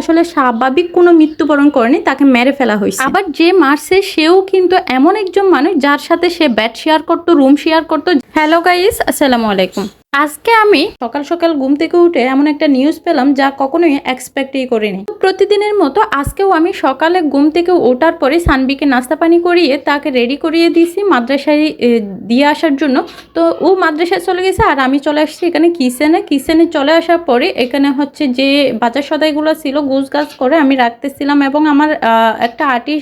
আসলে স্বাভাবিক কোনো মৃত্যুবরণ করেনি তাকে মেরে ফেলা হয়েছে। আবার যে মারছে সেও কিন্তু এমন একজন মানুষ যার সাথে সে ব্যাট শেয়ার করতো রুম শেয়ার করতো। হ্যালো গাইস আসসালামু আলাইকুম। আজকে আমি সকাল সকাল ঘুম থেকে উঠে এমন একটা নিউজ পেলাম যা কখনোই এক্সপেক্টই করিনি। প্রতিদিনের মতো আজকেও আমি সকালে ঘুম থেকে ওঠার পরে সানবিকে নাস্তা পানি করিয়ে তাকে রেডি করিয়ে দিয়েছি মাদ্রাসায় দিয়ে আসার জন্য। তো ও মাদ্রাসায় চলে গেছে আর আমি চলে আসছি এখানে কিচেনে কিচেনে চলে আসার পরে এখানে হচ্ছে যে বাজার সদাইগুলো ছিল গুছ গাছ করে আমি রাখতেছিলাম এবং আমার একটা আটি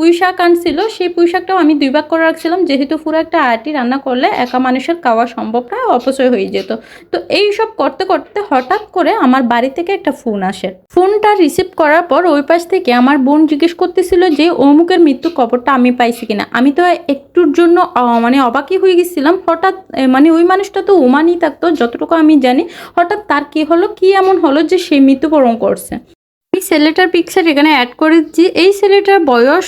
পুঁই শাক আনছিল, সেই পুঁই শাকটাও আমি দুই ভাগ করে রাখছিলাম। যেহেতু পুরো একটা আটি রান্না করলে একা মানুষের খাওয়া সম্ভব না, অপচয় হয়ে যেত। তো এই সব করতে করতে হঠাৎ করে আমার বাড়ি থেকে একটা ফোন আসে। ফোনটা রিসিভ করার পর ওই পাশ থেকে আমার বোন জিজ্ঞেস করতেছিল যে, অমুকের মৃত্যু খবরটা আমি পাইছি কিনা? আমি তো একটুর জন্য মানে অবাকই হয়ে গেছিলাম। হঠাৎ মানে ওই মানুষটা তো ওমানই থাকতো, যতটুকু আমি জানি, হঠাৎ তার কি হলো, কি এমন হলো যে সে মৃত্যুবরণ করছে? ছেলেটার পিকচার এখানে অ্যাড করে দিচ্ছি এই সেলেটার বয়স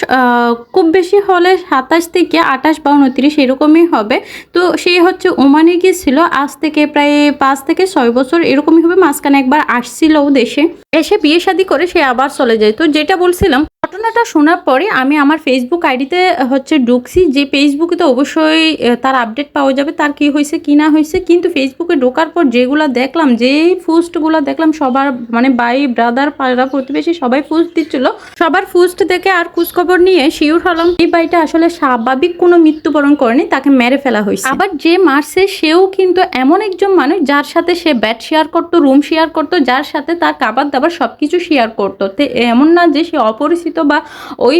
খুব বেশি হলে সাতাশ থেকে আঠাশ বা উনত্রিশ এরকমই হবে। তো সে হচ্ছে ওমানে গিয়েছিল, আজ থেকে প্রায় পাঁচ থেকে ছয় বছর এরকমই হবে। মাঝখানে একবার আসছিল দেশে। এসে বিয়ে শাদী করে সে আবার চলে যায়। তো যেটা বলছিলাম ঘটনাটা শোনার পরে আমি আমার ফেসবুক আইডিতে হচ্ছে ঢুকছি যে ফেসবুকে তো অবশ্যই তার আপডেট পাওয়া যাবে, তার কি হয়েছে, কি না হয়েছে, কিন্তু ফেসবুকে ঢোকার পর যেগুলো দেখলাম, যেই পোস্টগুলো দেখলাম, সবার মানে ভাই ব্রাদার, পাড়া প্রতিবেশী সবাই পোস্ট দিচ্ছিল, সবার পোস্ট দেখে আর খোঁজখবর নিয়ে শিওর হলাম, এই বাড়িটা আসলে স্বাভাবিক কোনো মৃত্যুবরণ করেনি, তাকে মেরে ফেলা হয়েছে। আবার যে মারছে, সেও কিন্তু এমন একজন মানুষ যার সাথে সে ব্যাট শেয়ার করতো, রুম শেয়ার করতো, যার সাথে তার খাবার দাবার সবকিছু শেয়ার করতো। এমন না যে সে অপরিচিত বা ওই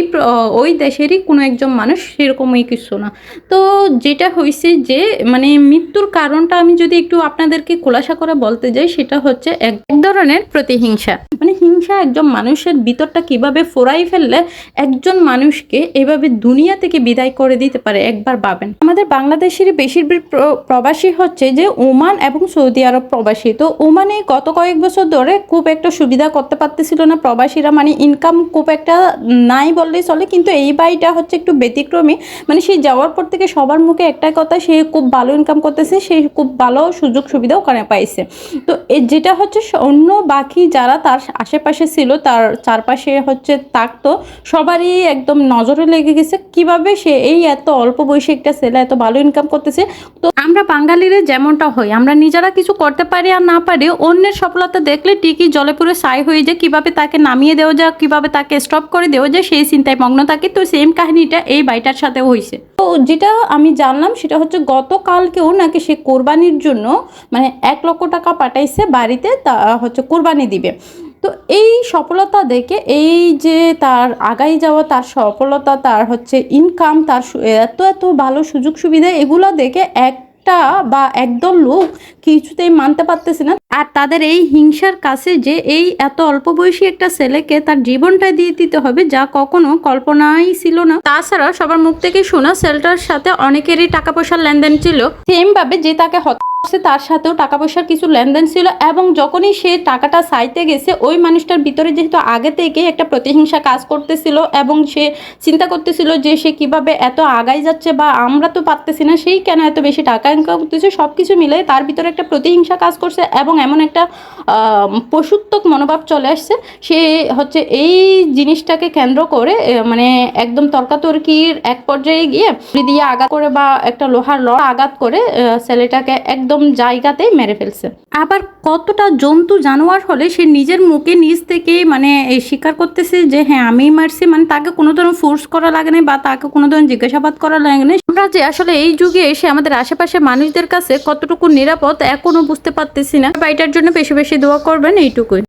ওই দেশেরই কোনো একজন মানুষ সেরকমই কিছু না। তো যেটা হয়েছে যে মানে মৃত্যুর কারণটা আমি যদি একটু আপনাদেরকে খোলাসা করে বলতে যাই, সেটা হচ্ছে এক ধরনের প্রতিহিংসা। মানে হিংসা একজন মানুষের ভিতরটা কীভাবে ফোরাই ফেললে একজন মানুষকে এভাবে দুনিয়া থেকে বিদায় করে দিতে পারে একবার ভাবেন। আমাদের বাংলাদেশের বেশিরভাগ প্র- প্রবাসী হচ্ছে যে ওমান এবং সৌদি আরব প্রবাসী। তো ওমানে গত কয়েক বছর ধরে খুব একটা সুবিধা করতে পারতেছিল না প্রবাসীরা মানে ইনকাম খুব একটা নাই বললেই চলে, কিন্তু এই বাড়িটা হচ্ছে একটু ব্যতিক্রমী। মানে সেই যাওয়ার পর থেকে সবার মুখে একটাই কথা, সে খুব ভালো ইনকাম করতেছে, সে খুব ভালো সুযোগ সুবিধাও ওখানে পাইছে। তো যেটা হচ্ছে, অন্য বাকি যারা তার আশেপাশে ছিল, তার চারপাশে হচ্ছে থাকতো। সবারই একদম নজরে লেগে গেছে কীভাবে সে এই এত অল্প বয়সে একটা ছেলে এত ভালো ইনকাম করতেছে। তো আমরা বাঙালিরা যেমনটা হই, আমরা নিজেরা কিছু করতে পারি আর না পারি, অন্যের সফলতা দেখলে ঠিকই জলে পুরো সাই হয়ে যায়, কীভাবে তাকে নামিয়ে দেওয়া যায় কীভাবে তাকে স্টপ করে দেওয়া যায়, সেই চিন্তায় মগ্ন থাকে। তো সেম কাহিনীটা এই বাড়িটার সাথে হয়েছে তো যেটা আমি জানলাম সেটা হচ্ছে গতকালকেও নাকি সে কোরবানির জন্য মানে এক লক্ষ টাকা পাঠাইছে বাড়িতে, তা হচ্ছে কোরবানি দিবে। তো এই সফলতা দেখে, এই যে তার আগাই যাওয়া, তার সফলতা, তার হচ্ছে ইনকাম তার এত এত ভালো সুযোগ সুবিধা, এগুলো দেখে একটা বা একদল লোক কিছুতেই মানতে পারতেছে না। আর তাদের এই হিংসার কাছে যে এই এত অল্প বয়সী একটা ছেলেকে তার জীবনটা দিয়ে দিতে হবে, যা কখনো কল্পনাই ছিল না। তাছাড়া সবার মুখ থেকে শোনা ছেলেটার সাথে অনেকেরই টাকা পয়সার লেনদেন ছিল। সেম ভাবে যে তাকে তার সাথেও টাকা পয়সার কিছু লেনদেন ছিল এবং যখনই সে টাকাটা চাইতে গেছে, ওই মানুষটার ভিতরে যেহেতু আগে থেকে একটা প্রতিহিংসা কাজ করতেছিল এবং সে চিন্তা করতেছিল যে সে কীভাবে এত আগাই যাচ্ছে বা আমরা তো পারতেছি না, সেই কেন এত বেশি টাকা ইনকাম করতেছে? সব কিছু মিলে তার ভিতরে একটা প্রতিহিংসা কাজ করছে এবং এমন একটা পশুত্বক মনোভাব চলে আসছে। সে হচ্ছে এই জিনিসটাকে কেন্দ্র করে মানে একদম তর্কাতর্কির এক পর্যায়ে গিয়ে, দিয়ে আঘাত করে বা একটা লোহার লড় আঘাত করে ছেলেটাকে একদম জায়গাতেই মেরে ফেলছে। আবার কতটা জন্তু জানোয়ার হলে সে নিজের মুখে নিজ থেকে মানে স্বীকার করতেছে যে হ্যাঁ আমি মারছি। মানে তাকে কোনো ধরনের ফোর্স করা লাগে না বা তাকে কোনো ধরনের জিজ্ঞাসাবাদ করা লাগে না আমরা যে আসলে এই যুগে এসে আমাদের আশেপাশে মানুষদের কাছে কতটুকু নিরাপদ, এখনও বুঝতে পারতেছি না। বা এটার জন্য বেশি বেশি দোয়া করবেন, এইটুকুই।